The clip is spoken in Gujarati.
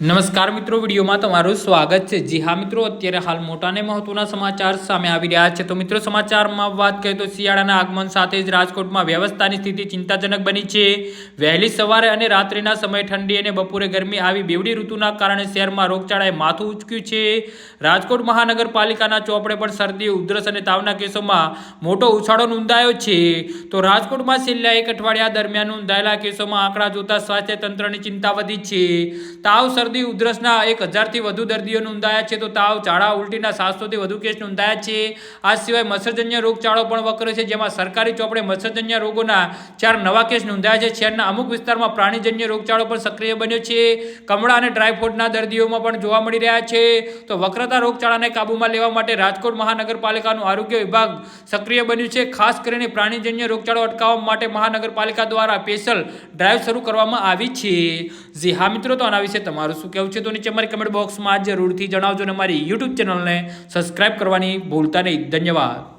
નમસ્કાર મિત્રો, વિડીયોમાં તમારું સ્વાગત છે. જી હા મિત્રો, અત્યારે હાલ મોટા મહત્વના સમાચાર સામે આવી રહ્યા છે. તો મિત્રો, સમાચારમાં વાત કરીએ તો શિયાળાના આગમન સાથે જ રાજકોટમાં વ્યવસ્થાની સ્થિતિ ચિંતાજનક બની છે. વહેલી સવારે અને રાત્રિના સમયે ઠંડી અને બપોરે ગરમી આવી બેવડી ઋતુના કારણે શહેરમાં રોગચાળાએ માથું ઉચક્યું છે. રાજકોટ મહાનગરપાલિકાના ચોપડે પણ શરદી, ઉધરસ અને તાવના કેસોમાં મોટો ઉછાળો નોંધાયો છે. તો રાજકોટમાં છેલ્લા એક અઠવાડિયા દરમિયાન નોંધાયેલા કેસોમાં આંકડા જોતા સ્વાસ્થ્ય તંત્રની ચિંતા વધી છે. તાવ શરદી ઉધરસના એક હજારથી વધુ દર્દીઓ નોંધાયા છે, તો તાવ, ઝાડા, ઉલટીના સાતસોથી વધુ કેસ નોંધાયા છે. આ સિવાય મચ્છરજન્ય રોગચાળો પણ વકરે છે, જેમાં સરકારી ચોપડે મચ્છરજન્ય રોગોના ચાર નવા કેસ નોંધાયા છે. શહેરના અમુક વિસ્તારમાં પ્રાણીજન્ય રોગચાળો પણ સક્રિય બન્યો છે. કમળા અને ડ્રાયફ્રૂટના દર્દીઓમાં પણ જોવા મળી રહ્યા છે. તો વક્રતા રોગચાળાને કાબૂમાં લેવા માટે રાજકોટ મહાનગરપાલિકાનું આરોગ્ય વિભાગ સક્રિય બન્યું છે. ખાસ કરીને પ્રાણીજન્ય રોગચાળો અટકાવવા માટે મહાનગરપાલિકા દ્વારા સ્પેશિયલ ડ્રાઈવ શરૂ કરવામાં આવી છે. જી હા મિત્રો, તો આના વિશે તમારું શું કહેવું છે તો નીચે અમારી કમેન્ટ બોક્સમાં જરૂરથી જણાવજો અને અમારી યુટ્યુબ ચેનલને સબસ્ક્રાઇબ કરવાની ભૂલતા નહીં. ધન્યવાદ.